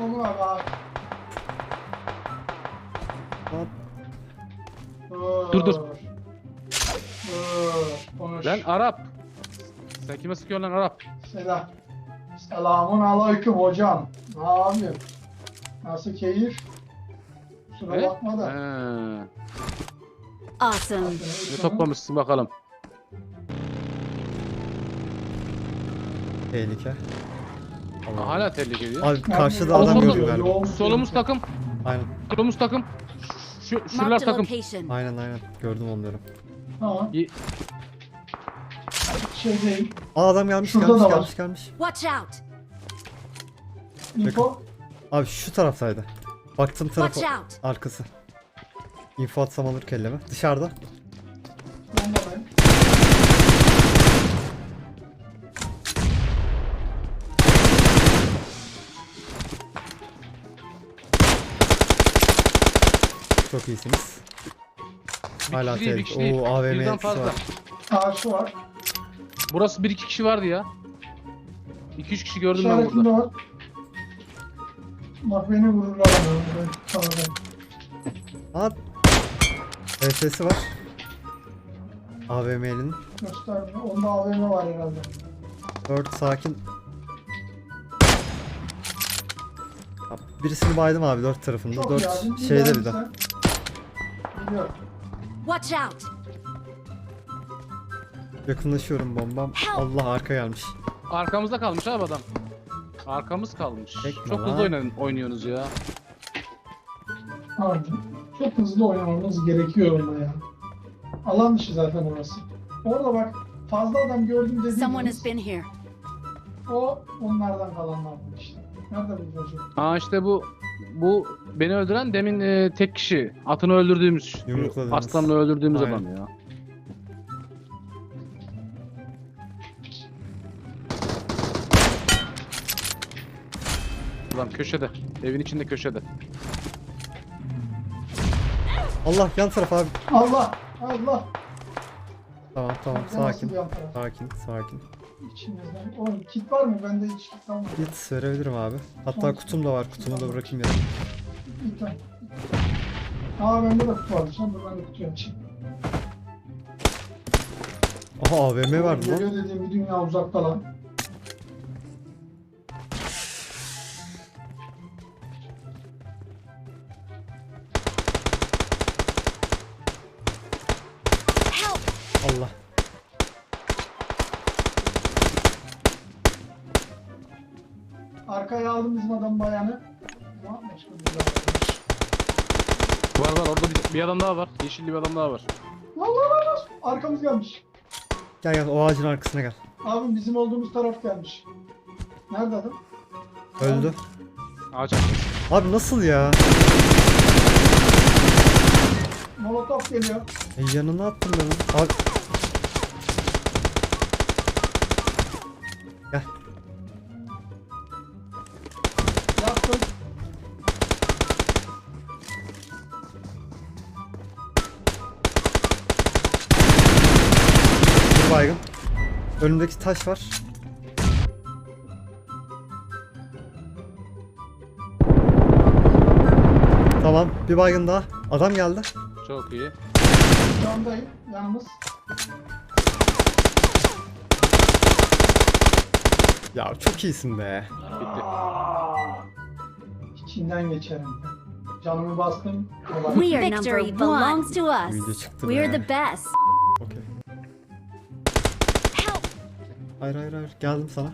Onu var bak. Hop. Dur. Dur, dur. Konuş. Lan Arap. Sen kime sıkıyorsun lan Arap? Selam. Selamun aleyküm hocam. Ne yapıyorsun? Nasıl keyif? Kusura Ne? bakma da. He. Awesome. Ne toplamışsın bakalım. Tehlike. Ha, Allah. hala tehlikeli geliyor. Abi karşıda adam oğlum, gördüm galiba. Solumuz takım. Aynen. Solumuz takım. Şu, şuralar Marked a takım. location. Aynen aynen. Gördüm onları. Ha, İyi. şey değil. Aa adam gelmiş Şurada gelmiş da var. gelmiş gelmiş. Watch out. Info. Abi şu taraftaydı. Baktım Watch tarafa out. arkası. İnfo atsam alır kelleme. Dışarıda. Bomba ben. Çok iyisiniz. Hala kişi değil, bir tehlike. kişi değil. Oo AVM Birden fazla. var. Karşı var. Burası 1-2 kişi vardı ya. 2-3 kişi gördüm ben İşaretinde burada. var. Bak beni vururlar sana ben Aa. HS'si var. AVM'nin. göstermiyor. Onda AVM var herhalde. 4 sakin. Abi, Birisini baydım abi 4 tarafında. Çok 4 yardım. şeyde bir de. Biliyorum. Watch out. Yakınlaşıyorum bombam. Allah arka gelmiş. Arkamızda kalmış abi adam. Arkamız kalmış. Çekme Çok lan. hızlı oynayın, oynuyorsunuz ya. Abi, çok hızlı oynamamız gerekiyor orada ya. Alan dışı zaten orası. Orada bak fazla adam gördüm Someone dediğiniz has been here. o onlardan kalanlar bu işte. Nerede bu çocuk? Aa işte bu bu beni öldüren demin e, tek kişi. Atını öldürdüğümüz. Yumrukladığımız. Aslanla öldürdüğümüz Aynen. adam ya. Ulan köşede. Evin içinde köşede. Allah yan taraf abi. Allah! Allah! Tamam tamam sakin. Sakin sakin. İçimizden. Oğlum kit var mı? Bende hiç kit kalmadı. Git verebilirim abi. Hatta Tamam. kutum da var. Kutumu da bırakayım ya. Bir tane. Aa bende de kutu vardı. Sen dur ben de kutuyu açayım. Aha AVM vardı lan. Geliyor dediğim bir dünya uzakta lan. Arkaya aldım bizim adam bayanı. Var var orada bir, bir adam daha var. Yeşilli bir adam daha var. Lan lan lan lan! Arkamız gelmiş. Gel gel o ağacın arkasına gel. Abim bizim olduğumuz taraf gelmiş. Nerede adam? Öldü. Ağaç arkası. Abi nasıl ya? Molotof geliyor. E, yanına attım ben. Abi. Baygın. Önümdeki taş var. Tamam bir baygın daha. Adam geldi. Çok iyi. Yandayım. Yanımız. Ya çok iyisin be. Bitti. İçinden geçerim. Canımı bastım. Kolay. We are Victory belongs to Video us. çıktı We're be. the best. Hayır hayır hayır geldim sana.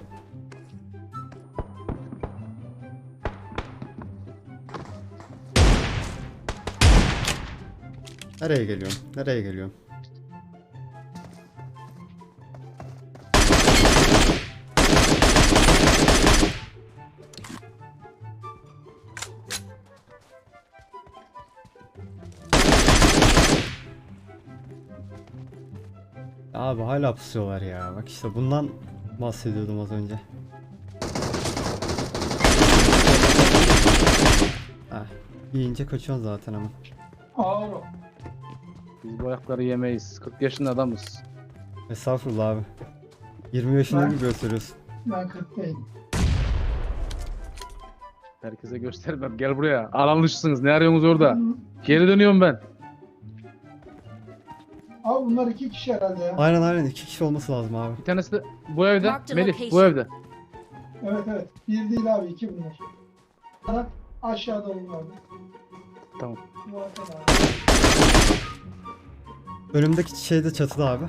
Nereye geliyorsun? Nereye geliyorsun? Abi hala pusuyorlar ya. Bak işte bundan bahsediyordum az önce. Heh, yiyince kaçıyorsun zaten ama. Ağır. Biz bu ayakları yemeyiz. 40 yaşında adamız. Estağfurullah abi. 20 yaşında Ben- gibi gösteriyorsun. Ben 40 değilim. Herkese göstermem. Gel buraya. Alanlışsınız. Ne arıyorsunuz orada? Geri dönüyorum ben. Abi bunlar iki kişi herhalde ya. Aynen aynen iki kişi olması lazım abi. Bir tanesi de bu evde. Melih bu location. evde. Evet evet. Bir değil abi iki bunlar. Bana aşağıda bunlar. Tamam. Bu abi. Önümdeki şeyde çatıda abi.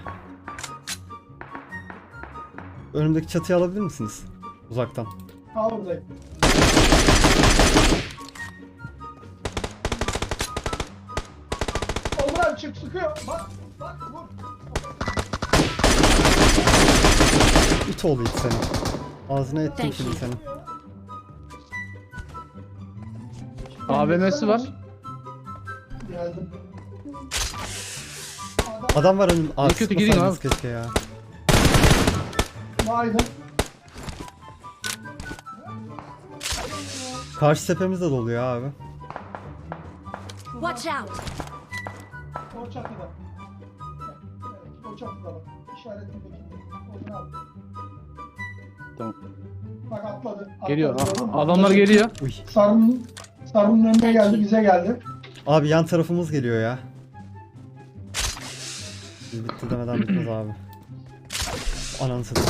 Önümdeki çatıyı alabilir misiniz? Uzaktan. Al buradayım. Abi çık sıkıyor. Bak. İt oğlu it seni. Ağzına ettim şimdi seni. AVM'si var. Geldim. Adam var önüm. Aa, kötü gireyim sıkmasaydınız keşke ya. Baydım. Karşı tepemiz de doluyor abi. Watch out! O çatıda bak. İşaretimdeki. Oradan al. Tamam. Bak atladı. Geliyor. Atladı, adamlar geliyor. Uy. Sarının, sarının önüne geldi, bize geldi. Abi yan tarafımız geliyor ya. Biz bitti demeden bitmez abi. Ananı satayım.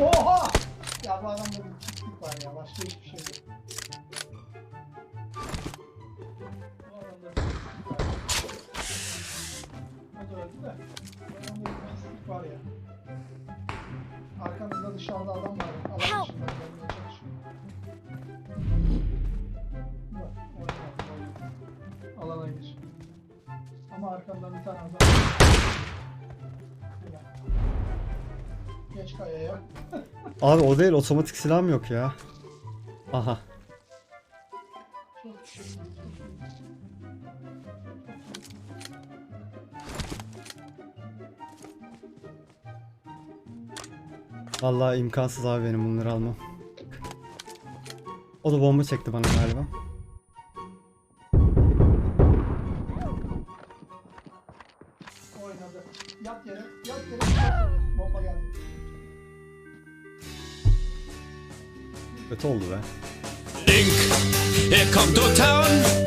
Oha! Ya bu adamda bir çiftlik var ya, başka hiçbir şey yok. Ama arkamdan bir tane adam. Geç kayaya. Abi o değil otomatik silahım yok ya. Aha. Vallahi imkansız abi benim bunları almam. O da bomba çekti bana galiba. Link, er kommt O-Town.